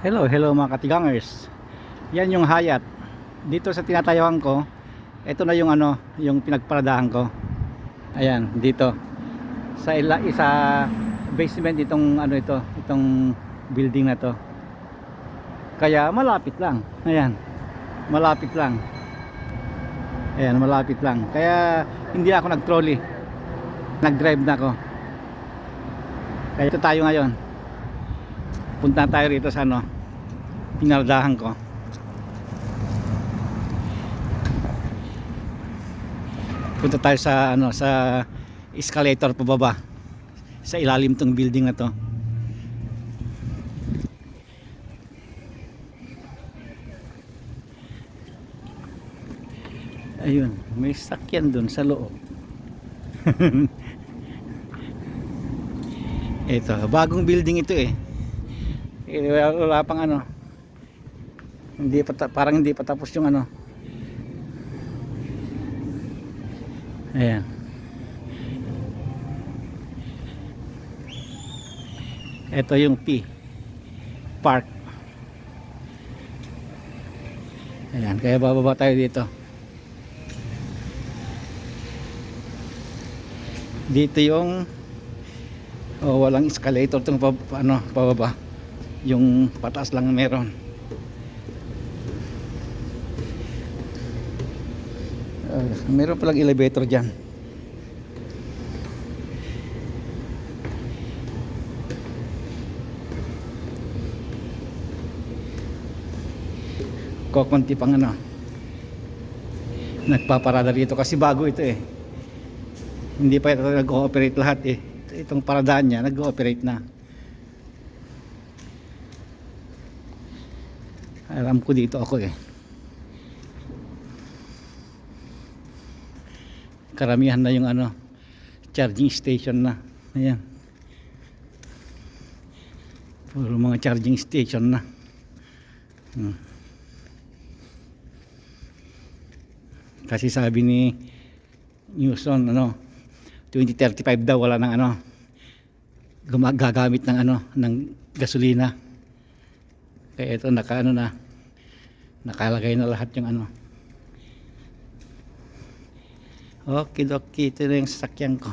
Hello, hello mga katigangers. Yan yung hayat. Dito sa tinatayuan ko, ito na yung ano, yung pinagparadahan ko. Ayan, dito. Sa ila, isa basement itong ano ito, itong building na to. Kaya malapit lang. Ayan. Malapit lang. Ayan, malapit lang. Kaya hindi ako nag-trolley. Nag-drive na ako. Kaya ito tayo ngayon punta tayo rito sa ano pinardahan ko. Punta tayo sa ano sa escalator pababa sa ilalim tong building na to. Ayun may sakyan dun sa loob. Ito bagong building ito eh eh, wala, pang ano. Hindi pa parang hindi pa tapos yung ano. Ayan. Ito yung P. Park. Ayan kaya bababa tayo dito. Dito yung oh, walang escalator itong pa, ano, pababa yung pataas lang meron. Uh, meron palang elevator dyan. Kukunti pang ano nagpaparada dito kasi bago ito eh. Hindi pa ito nag-ooperate lahat eh. Itong paradaan niya nag-ooperate na alam ko dito ako eh. Karamihan na yung ano charging station na. Ayan. Puro mga charging station na. Hmm. kasi sabi ni Newson ano 2035 daw wala nang ano gumagamit ng ano ng gasolina kaya ito naka ano na nakalagay na lahat yung ano. Okay doki ito na yung sasakyan ko.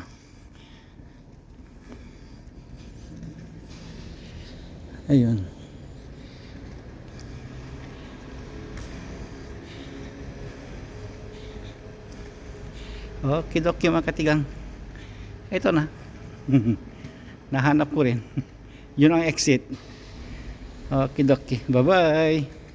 Ayun. Okay doki mga katigang. Ito na. Nahanap ko rin. Yun ang exit Okay, dokie. Bye-bye.